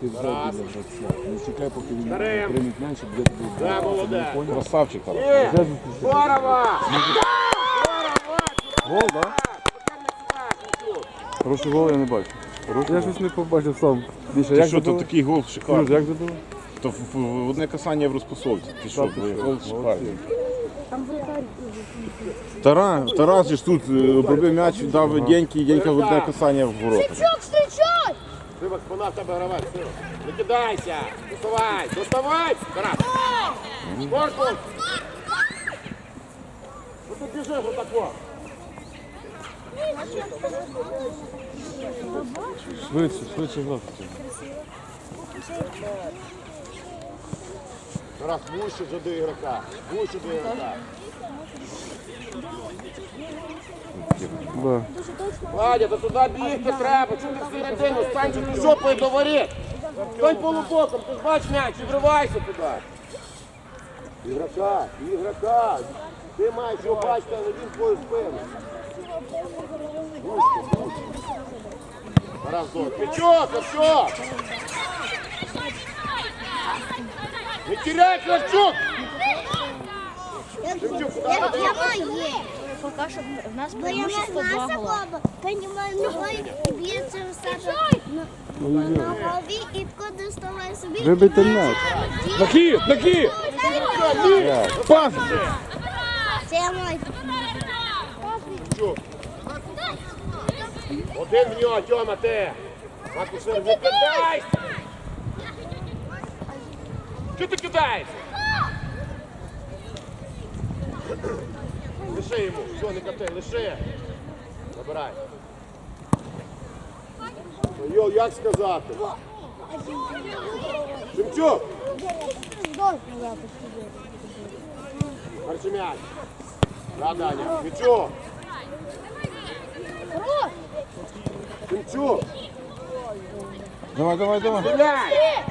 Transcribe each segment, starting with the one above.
Ти ззаді для. Не чекай, поки він прийме м'яч, буде тобі. Да, Красавчик, Тарас. Є! Здорово! Гол, так? Хороший гол я не бачу. Я щось не побачив сам. Більше, Ти як що, то такий гол Сереж, шикарний. як забили? То в, одне касання в розпасовці. Ти що, що? гол шикарний. Тарас, Тарас же ж тут е, обробив м'яч, дав деньки, денька в одне касання в ворота. Встречай! Сива, спина в тебе гравець, Сива. Не кидайся! Доставай! Доставай! Тарас! Корпус! Ну ти біжиш отако! Швидше, швидше грати. Тарас, вище вже до ігрока. Вище до ігрока. Да. Владя, то туди бігти треба. Чому ти всередину? Стань ти жопою до воріт. Стань полубоком, ти ж бач м'яч, і вривайся туди. Ігрока, ігрока. Ти маєш його бачити, а не він твою спину. Дой. Пічок, Кравчук! Не теряй, Кравчук! Я, я маю. Поки що в нас преимущество два гола. Себе на, на голові і коли доставає собі. Вибийте м'яч. На хід, на хід! Пас! Це я маю. Один в нього, Тьома, ти! Маркус, не кидайся! Чого ти кидаєшся? Лиши йому, все, не кати, лиши. Забирай. Йо, як сказати? Шемчук! Арчемяк. Да, Даня. Шемчук. Давай, давай, давай. Блядь!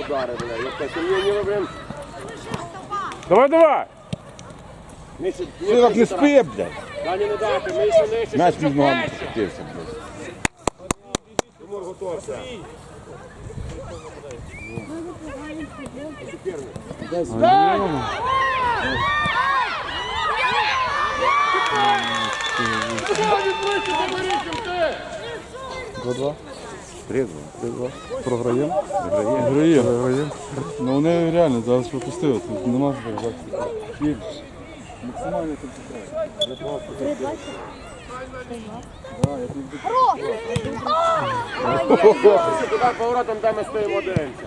Удари, бля, я так, не, робимо. Давай, давай! Так не спи, блядь. Дані не дати, ми ще нижче. М'яч між ногами нижче. блядь. Тимур, готовся. Два-два. Трезво. Три-два. Програємо? Програємо. Програємо. Ну вони реально зараз пропустили. Тут нема. Філь. Максимально концентрація. Да, я поворотом, де ми стоїмо дивимося.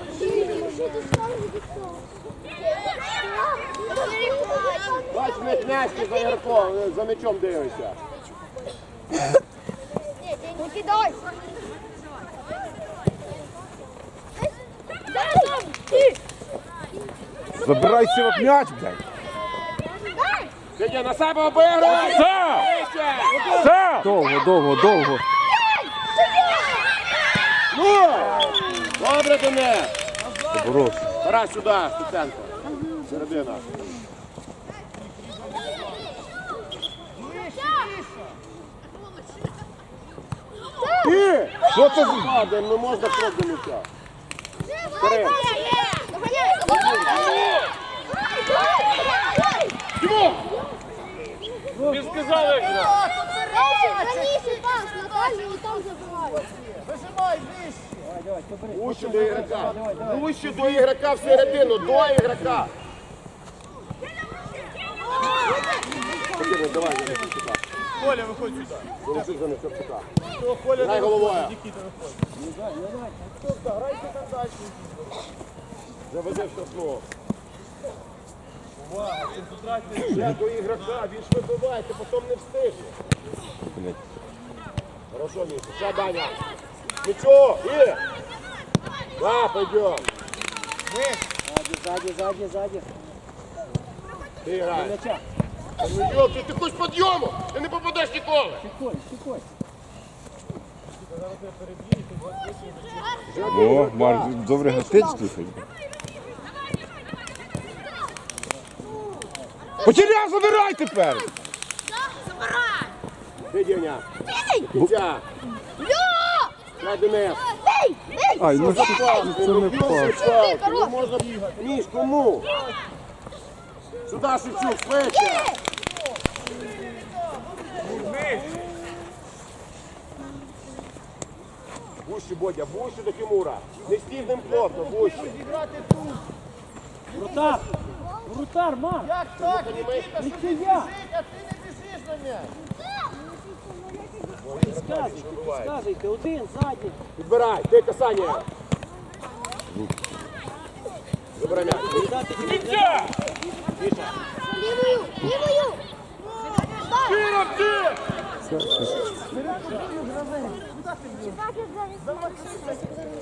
Бач, в них м'ячки за ярком, за м'ячом дивишся. Не кидай. Забирай м'яч, блядь. Сидя на себе обігруй! Сам! Нижче! Довго, довго, довго. Ну! Добре, Денис! Борос. Тарас сюди, Стеценко. Середина. Ти! Що це за... Ладно, не можна крок до м'яча. Вперед. Тимур! Ти сказали, Раніше пас, Наталію і там забивають. Вище до ігрока. Вище до ігрока в середину, до ігрока. Давай. Коля, виходь сюди. Голосуй за них, сюди. Коля, Грай головою. Нікіта, виходь. Заведе в штрафну. Увага, концентрація. Я до ігрока, він ж вибиває, ти потім не встигне. Блядь. Хорошо, Миша. Сейчас, Даня. Ничего, и. Да, пойдем. Сзади, сзади, сзади. Ты играй. Мяча. Ну, ёлки, ты хоть подъему, ты не попадешь ніколи. Тихонь, тихонь. О, Марк, добре гатить слухай. Потеряв, забирай тепер! Ти. Йо! Дай Денис. Бей! Бей! Ай, ну що це не пас. Не можна бігати. Міш, кому? Сюди, Шевчук, швидше. Вущі, Бодя, вущі до Тимура. Не стій з ним плотно, вущі. Вратар! Вратар, Марк! Як так, Нікіта, що ти Нічия! біжить, а ти не біжиш на м'яч? Підказуйте, підказуйте, один, задній. Підбирай, ти касання. Забирай м'яч. Лівою, лівою.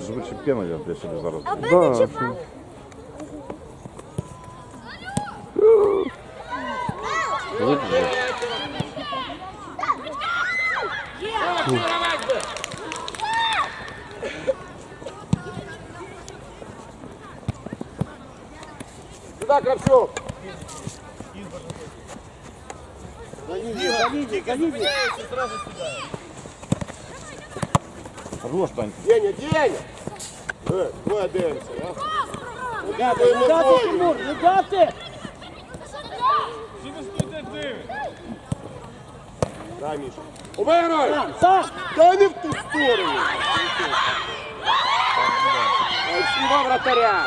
Щоб чемпіона я більше не зараз. Аби Да, не що? чіпав. Сюди, Кравчук. За лінію, за лінію. Хорош, Тань. Деня, Деня. Е, Двоє дивимося, а? Не дати, Тимур, не дати! Дай, Міша. Обиграй! Сам! Не в ту сторону. Сліва вратаря.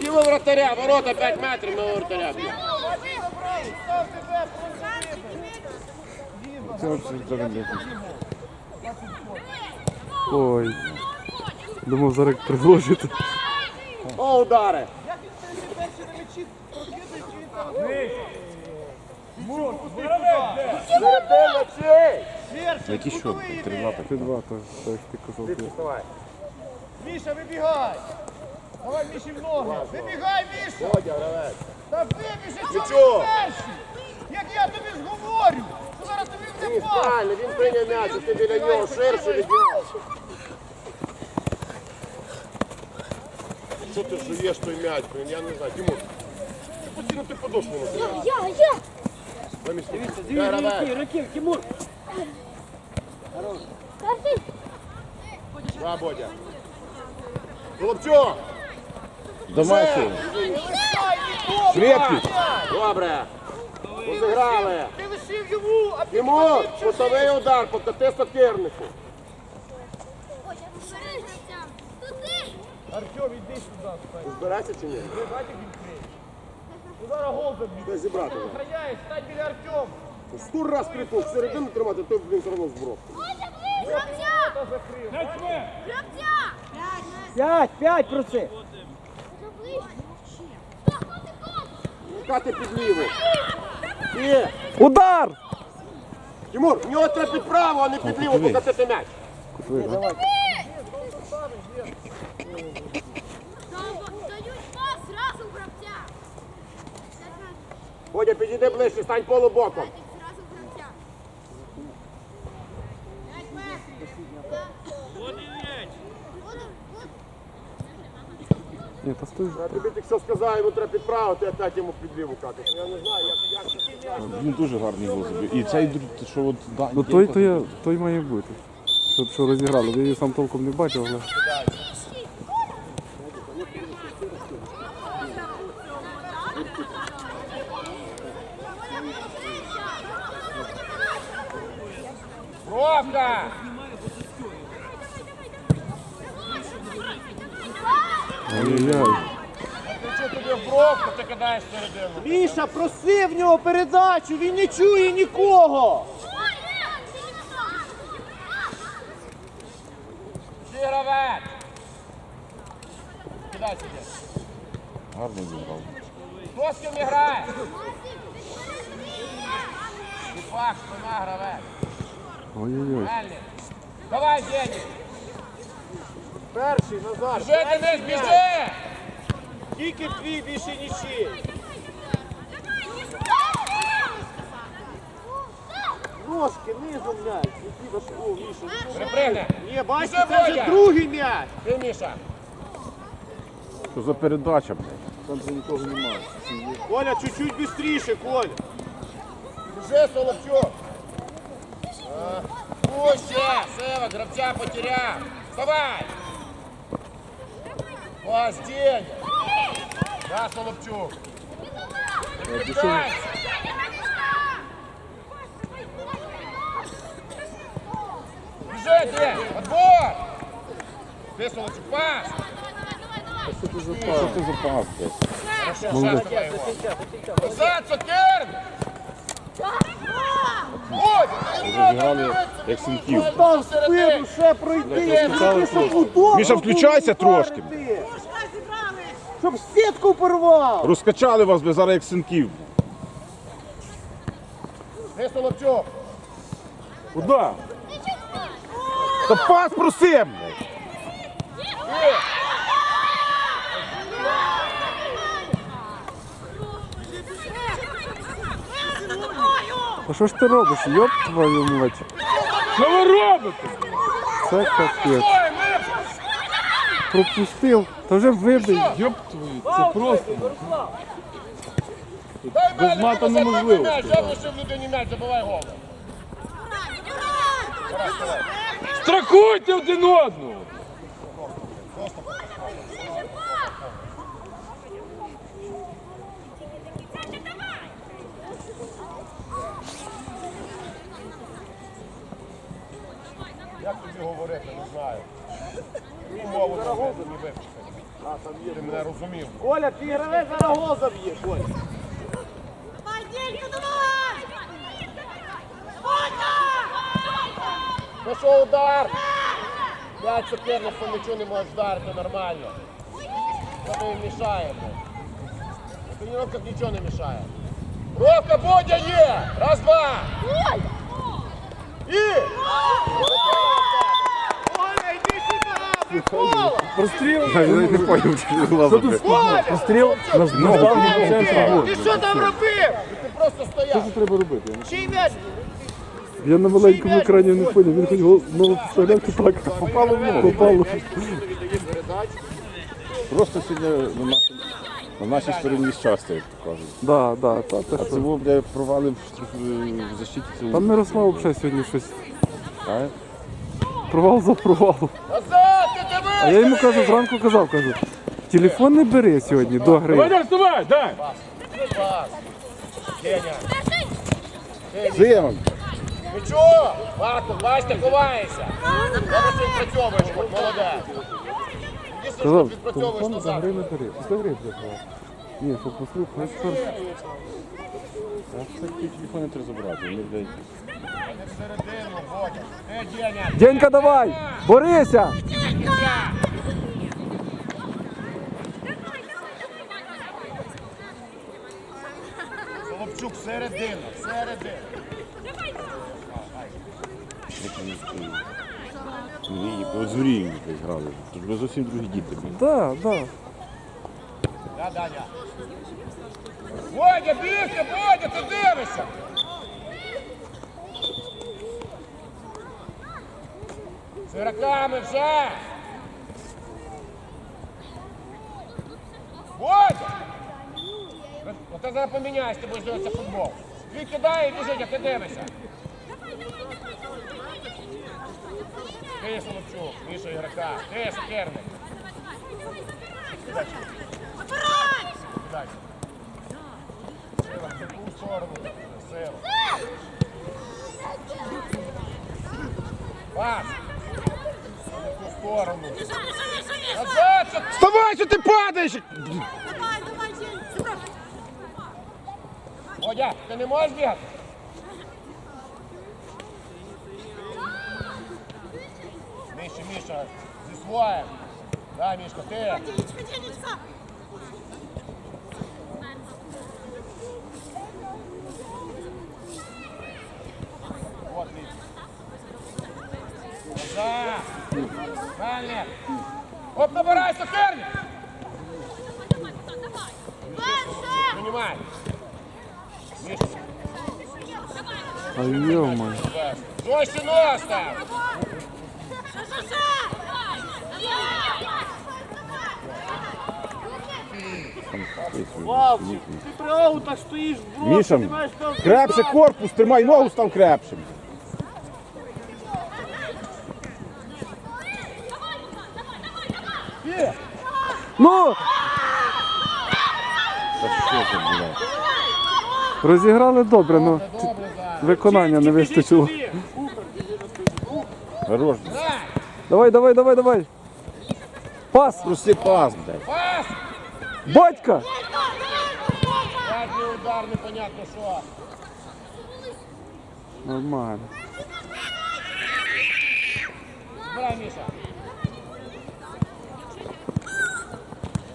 Сліва вратаря, ворота 5 метрів на вратаря. Ой. Думав, зараз приложити. О, удари. Середина чей? Який що? Три два так. Ти два, так, так ти казав. ти. Давай. Міша, вибігай! Давай Міші в ноги! Вибігай, Міша! Та вибіжи, чого Нічого. ти перший? Як я тобі ж говорю! Що зараз тобі не пас! правильно, він прийняв м'яч, ти біля нього ширше від. Що ти жуєш той м'яч, я не знаю. Тимур, ти постійно ти подошву на Я, я. Дивіться, Дай, руки, гравець. Тимур! Да, Бодя. Голубчо! Домашній. Швидкість! Добре. Розіграли. Ти лишив йому, а Тимур, кутовий удар, покати сокирнику. Артем, іди сюди, стай. Збирається чи ні? Ну, Зараз гол заб'ють. Дай зібрати. Охраняєш, стань біля Артема. Сто раз крикнув, всередину тримати, то, блін, все одно збров. Та закрив. П'ять, п'ять проси! Кати під ліву. І, Удар! Тимур, в нього треба під право, а не під ліву покатити м'яч. Давай. Дають пас зразу в гравця. Бодя, підійди ближче, стань полубоком. Ні, та стой. Я тобі тільки що сказав, йому треба підправити, а так йому під ліву катити. Я не знаю, як, як це. Він дуже гарний гол забив. І цей, друг- що от... да, Ну той, то я, той має бути. Що, що розіграли. Я її сам толком не бачив, але. Бровка! Ай-яй-яй. Що тобі в ти кидаєш. Міша, проси в нього передачу, він не чує нікого! Ти гравець! Кидай сюди. Гарно зіграв. Хто з ким грає? Шипак, спина, гравець. Ой-ой-ой. Давай, Денис. Перший, Назар. Біжи, Денис, біжи! Тільки твій, більше нічий. Ножки, низом м'яч! Нікіта, що, о, Міша, Ні, бачите, це вже другий м'яч. Ти, Міша. Що за передача, блядь? Там же нікого немає. Коля, чуть-чуть швидше, Коля. Біжи, Соловчук. Вище! Сева, гравця потеряв! Вставай! Пас, Деня! Да, Соловчук! Біжи, День! Отбор! Ти, Соловчук, пас! Що це за пас? Що це за пас? Хорошо, Сашка, давай його. Назад, Сокерн! Ой, як синків. Там спину ще пройти. Міша, включайся трошки. Щоб сітку порвав. Розкачали вас би зараз як синків. Ти, Соловчук! Куди? Та пас просив! Блядь. А що ж ти робиш? Йоп твою мать. Що ви робите? Це капець. Пропустив. Та вже вибий. Йоп твою. Це просто. Дай Без мата неможливо. Я людині м'яч, забивай гол. Страхуйте один одного. Говорити, не знаю. Яку мову там не вивчити. Ти мене розумів. Коля, ти гравець зараз гол заб'є, Коля. Давай! Ну що удар? П'ять суперник по м'ячу не може вдарити нормально. Що їм мішає? На тренувках нічого не мішає. Ровка Бодя є! Раз, два! І! Коля, йди сюди, Микола. Простріл. Я навіть не поняв, що ви лазите. Простріл. Центр Ти що там робив? Ти просто стояв. треба робити? Чий м'яч? Я на маленькому екрані не поняв. Він хоч гол ну, стріляти так. Попало в ногу. Попало. Просто сьогодні на нашій, на нашій стороні щастя, як то кажуть. Да, да, та, та, А це був, бля, провали в, штраф- в защиті. Це... Там Мирослав взагалі сьогодні щось. А? Провал за провалом. Назад! А я йому кажу, зранку казав, кажу, телефон не бери сьогодні до гри. вставай, дай! Зимом! Мічо! Марко, бачите, ховаєшся. Що відпрацьовуєш, молодець. Іди, Сашко, Казав, відпрацьовуєш телефон до назад. гри не бери. Після гри треба. Ні, щоб це ті телефони треба забрати. Вони, блядь, Середину, Деня? Денька, давай! Борися! Соловчук, середину, середину. Ні, по зорі блядь, грали. Тут зовсім другі діти. блядь. Да, да. Да, Даня. Бодя, бігти, Бодя, ти дивишся. З вже. От зараз поміняєш, ти будеш дивитися футбол. Твій кидає і біжить, а ти дивишся. Ти Соловчук, Міша ігрока, ти. Дальше. Сила, в таку сторону. Сила. Пас. В таку сторону. Назад! Вставай, що ти падаєш! Давай, давай, Делька! Водя, ти не можеш бігати? Міша, Міша, зі своїм. Да, Мішка, ти. Вот Міша. Дальня. Оп, набирай, соперник. А -мо. Зоші носа! Вавчик, ти при аутах стоїш, бро, ти крепше корпус, тримай ногу став крепшим. Ну! Розіграли добре, ну виконання не вистачило. Хорош. Давай, давай, давай, давай. Пас! Руси пас, блядь. Пас! Батька! Задній удар, непонятно що. Нормально. Збирай, Міша.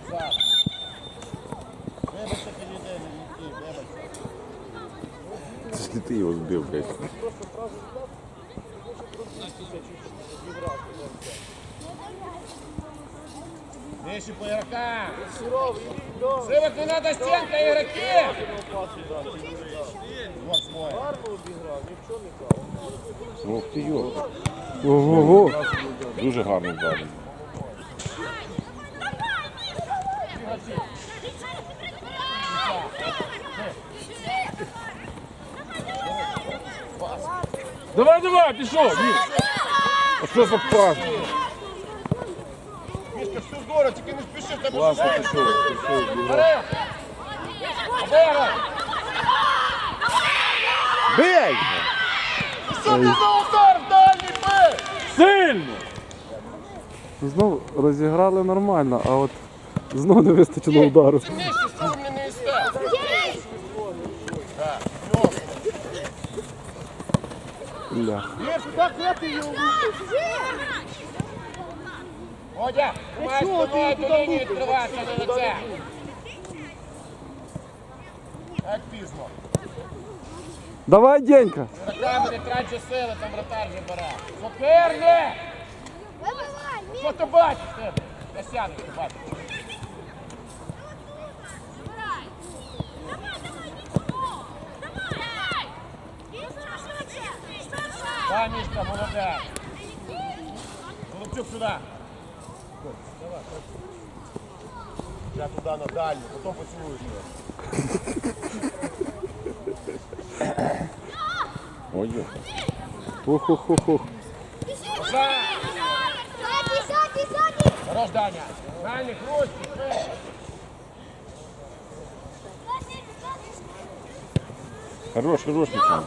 Так. Вибачте, підійди, не йди, вибачте. Це не ти його збив, блядь. Вещи по игрокам. Сывок, не надо стенка, игроки! Вот свой. Ох ти йо. Ого-го. Дуже гарно вдарив. Давай, давай, пішов! А що за пас? Мишка, все здорово, тільки не спіши, тебе Класно пішов, пішов. Обіграй! Бей! Що ти за удар дальній бий? Сильно! Знов розіграли нормально, а от знов не вистачило удару. Це Бля. Є, сюди клети його. Водя, тримай спиною до лінії відкривайся на лице. Як пізно. Давай, Денька! Руками не траче сили, там вратар вже бере. Соперник! Що ти бачиш? Ти? Я сяду, ти бачиш. Да, Мишка, молодець. Голубчук сюди. Я туди на дальню, потім поцілуєш його. Ой, йо. Ох-ох-ох-ох. Назад! Хорош, Даня. Дальний, крутки, швидше. Хорош, хорош, Михайло.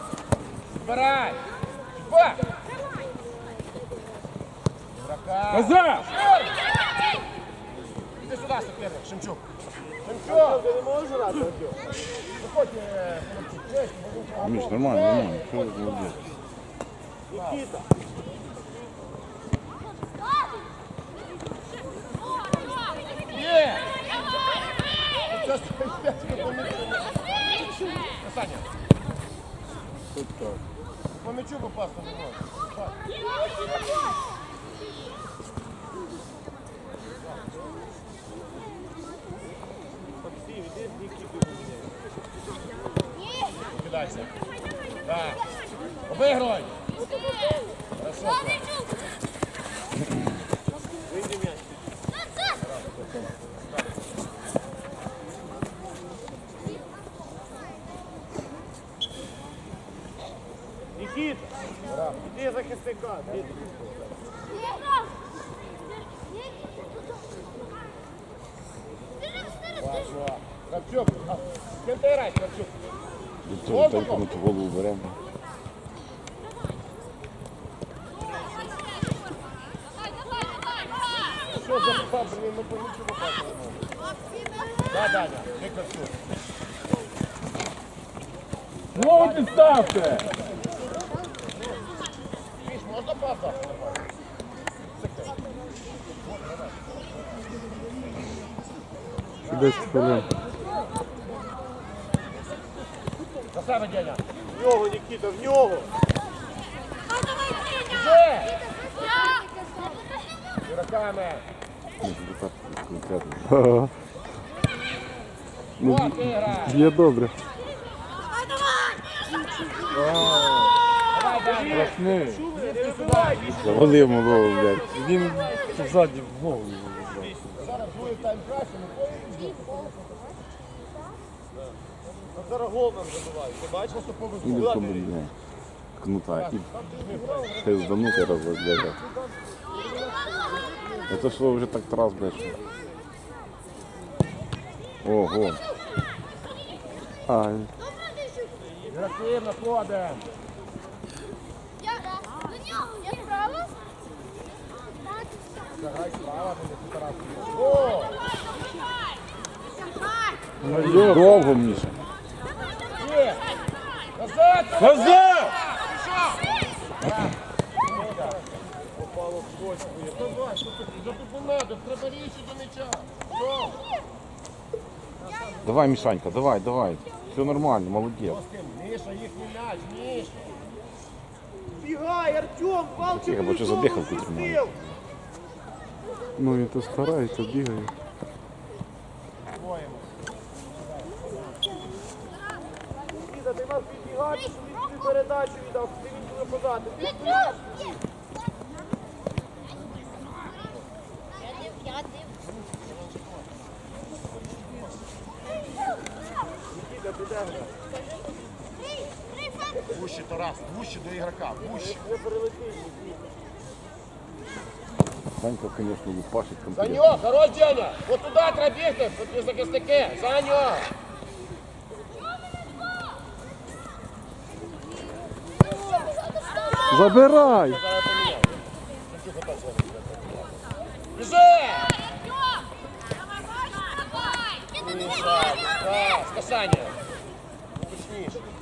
Збирай! Ба! Назад! Іди сюди, соперник, Шемчук. Шемчук! Ти не можеш грати? Виходь, е, хлопчик, честь, бо він- Міш, нормально, нормально. Що ти молодець? Нікіта. Є! Це ж п'ять Саня. По мячу попасти не може. Максим, іди з Нікітою поміняй. Кидайся. Так. Обигруй. Хорошо. Вийди м'яч. Захисника. іди. Кравчук. а, З ким ти граєш, Кравчук? До цього тільки ми ту голову беремо. Що за папа, блін, ну по мячу попасти не може. Да, Даня, ти Кравчук. Знову підставте! Міш, можна пас дати? 10 хвилин. За себе, В нього, Нікіта, в нього. Граєш. Є добре. Сюди. Завалив малого, блядь. він ззаді в голову. Зараз буде тайм краще, ну поїдеш. От Зараз гол нам забивають. Ти бачиш? І не тому, блядь. Кнута. І пизданути раз, блядь. Это що вже так раз, блядь. що Ого. Ай. Активно ходимо. Я на нього. Я справа? О, Довго, Міша. Є. Назад! Назад! Попало в точку. Давай, що ти? Вже тут не надо, треба річі до м'яча. Що? Давай, Мішанька, давай, давай. Все нормально, молодець. Міша, їхній м'яч, Міша. Бігай, Артем, палчик. Тихо, бо що за дихалку тримає. Ну він то старається, бігає. Діда, ти мав підбігати, щоб він тобі передачу віддав, ти він буде. Ти Діда, ти де грав? Вущі, Тарас, вущі до ігрока. Не перелетиш. Санька, звісно, лупашить За конкретно. нього, хорош, Деня. От туди треба бігти, тут захисники. За нього. Забирай! Біжи!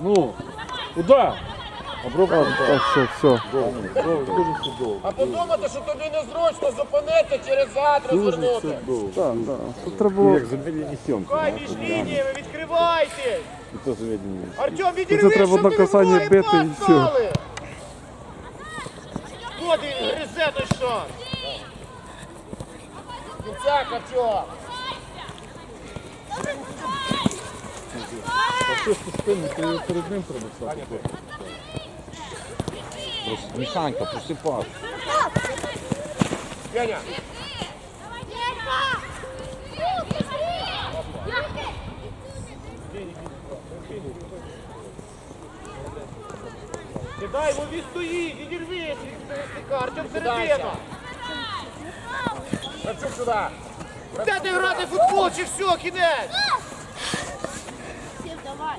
Ну, удар! Обробка. Все, все. А подумати, що тобі незручно зупинити через зад розвернути. Так, так. Треба було. Як замедлені сьомки. Хай між лініями, відкривайте! Артем, відірви, треба щоб на касання бити і все. Дали! Ходи, гризе той шанс! Кінця, Качок. Перед ним треба стати. Мішанька, просипай. Деня, Кидай, бо він стоїть, відірвись від Артем середина! Качук сюди. Де ти грати в футбол чи все, кінець? Стив, давай.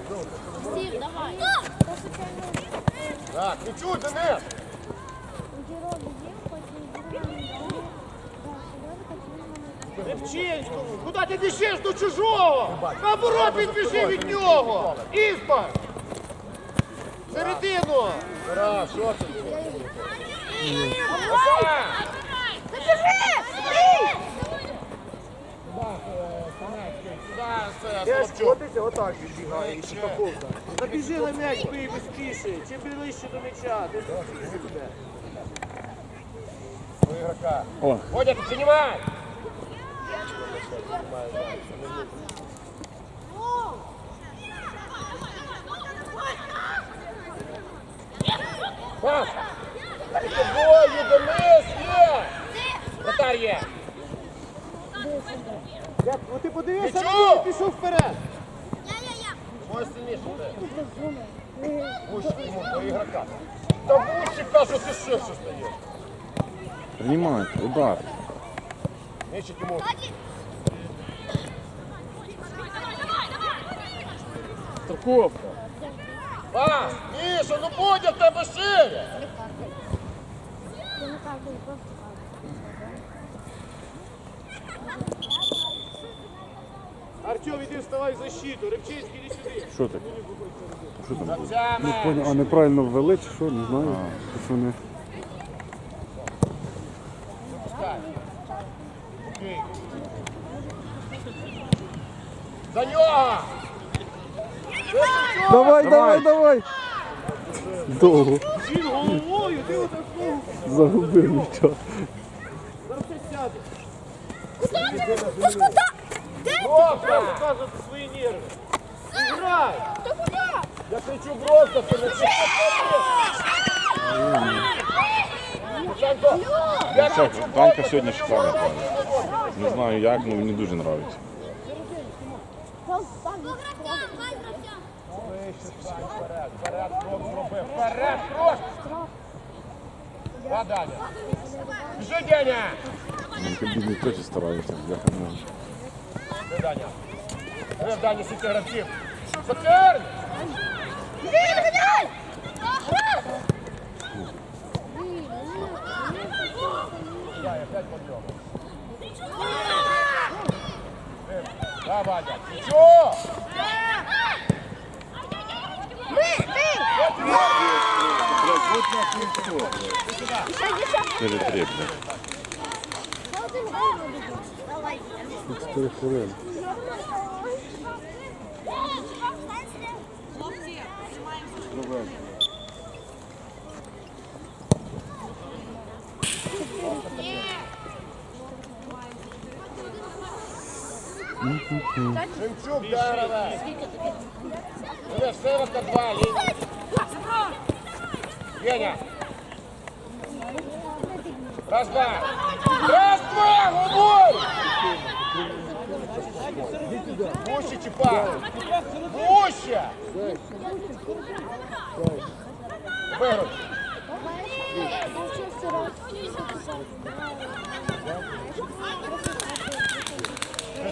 Стив, давай. Так, не чуй, Денис. Левченському, куди ти біжиш до чужого? Наоборот, він біжи від нього! Іспа! Середину! Раз, що це? Котиться, отак відбігає і шикаковка. Набіжи на м'яч, бий безпіше. Чим ближче до м'яча, ти безпіше буде. Ігрока. Водя, ти приймай! Тобою, Денис, є! Вратар є! Як- Ну ти подивися, Нічого! він пішов вперед. Може сильніше буде. Вущик йому до ігрока. Та вущик кажу, ти що що стаєш? Приймайте, удар. Мечик йому. Страховка. Пас! Міша, ну Бодя, в тебе шире! Артем, іди вставай в защиту. Рибчинський, іди сюди. Що ти? Що там? Ну, поняв, а неправильно ввели чи що, не знаю. Що вони. Пускай. Окей. За нього! Давай, давай, Давай. Довго. Він головою, ти отак знову. Загубив нічого. Зараз все сяде. Бровка! Показувати свої нерви. Грай! Я кричу Бровка, це не кричу сьогодні шикарна. не. Не знаю як, але мені дуже подобається. Вперед, вперед, крок зроби, вперед, крок! Да, Даня. Біжи, Деня! Мені бідний теж стараюся. Я не знаю. Де Даня? Ви в дані сіті гравців. Соперник! Я опять подъем. Да, Ваня. Ничего! Перетрібно. Чотири хвилини. Хлопці, тримаємося. Шевчук, Дарова. Видишь, сыворотка два, линия. Веня. Раз, два. Раз, два, головой. Пуще, Чепа. Пуще. Вигруй. Три,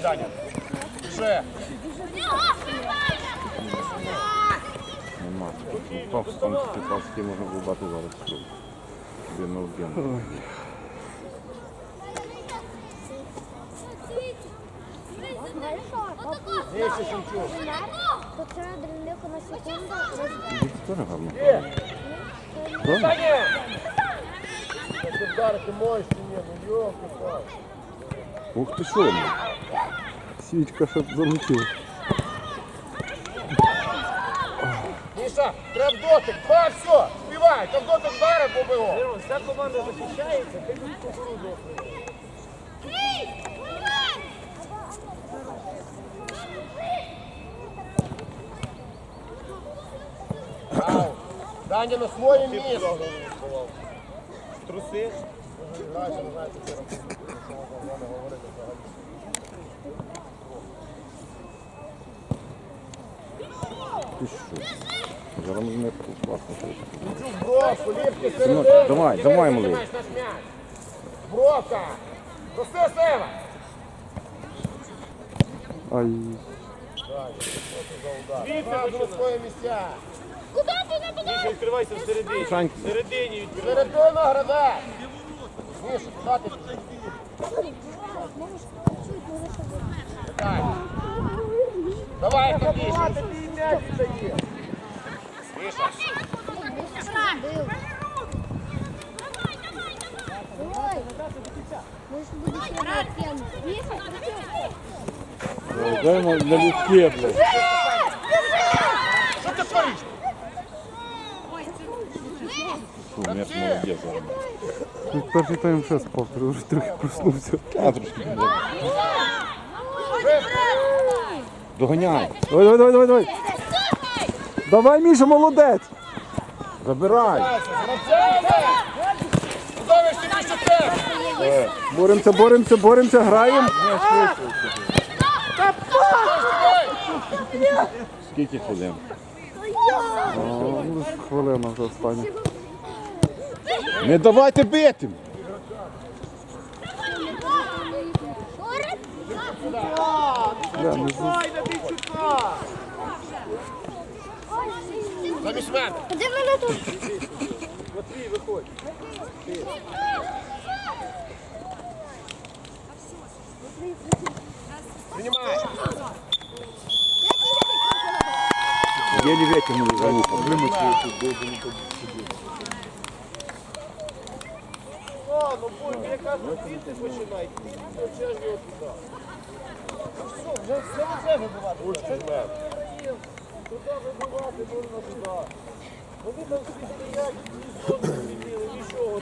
Даня. Ще. Нема. Упав, там такі паски можна вибати зараз. Один на один. Нижче, Шевчук. То це дрібнику на секунду. Це теж гарно. Саня! Ти вдарити можеш чи ні? Ну йоки пал. Ух ти що? Свічка щоб залетіла. Міша, треба дотик. Два, все. Співай. Там дотик вдарив, побило. Вся команда захищається, ти тут кукурудзу. Даня на своє місце. Труси. Ти що? Зараз не класно. Синок, давай, давай, малий. Бровка. Проси сила. Ай. Зразу на своє місця. Міша, відкривайся всередині. Шаньки. Всередині відкривайся. Середину града. Міша, куди ти? Давай. Давай, Катіш. Тобі м'яч дає. Міша. Ой. Ми ж будемо ще на Даємо для людське, блядь. Що ти твориш? Фу, м'яч молодець зараз. Перший тайм ще спав, вже трохи проснувся. А, трошки. Доганяй. Давай, давай, давай, давай, давай. Давай, Міша, молодець. Забирай. Тебе! Боремося, боремося, боремося, граємо. Скільки хвилин? Ну, хвилина вже остання. Не давайте бити. Бля, не з- Ай, на Бійчука. Замість мене! Де мене тут? Матвій, виходь. Приймай! Єлі витягнули за вухом. А, ну будь, я кажу, звідти починай. Ну, це ж його туди. Вже все вже вибивати. Туди вибивати можна туди. Вони там всі стоять, ні зону не змінили, нічого.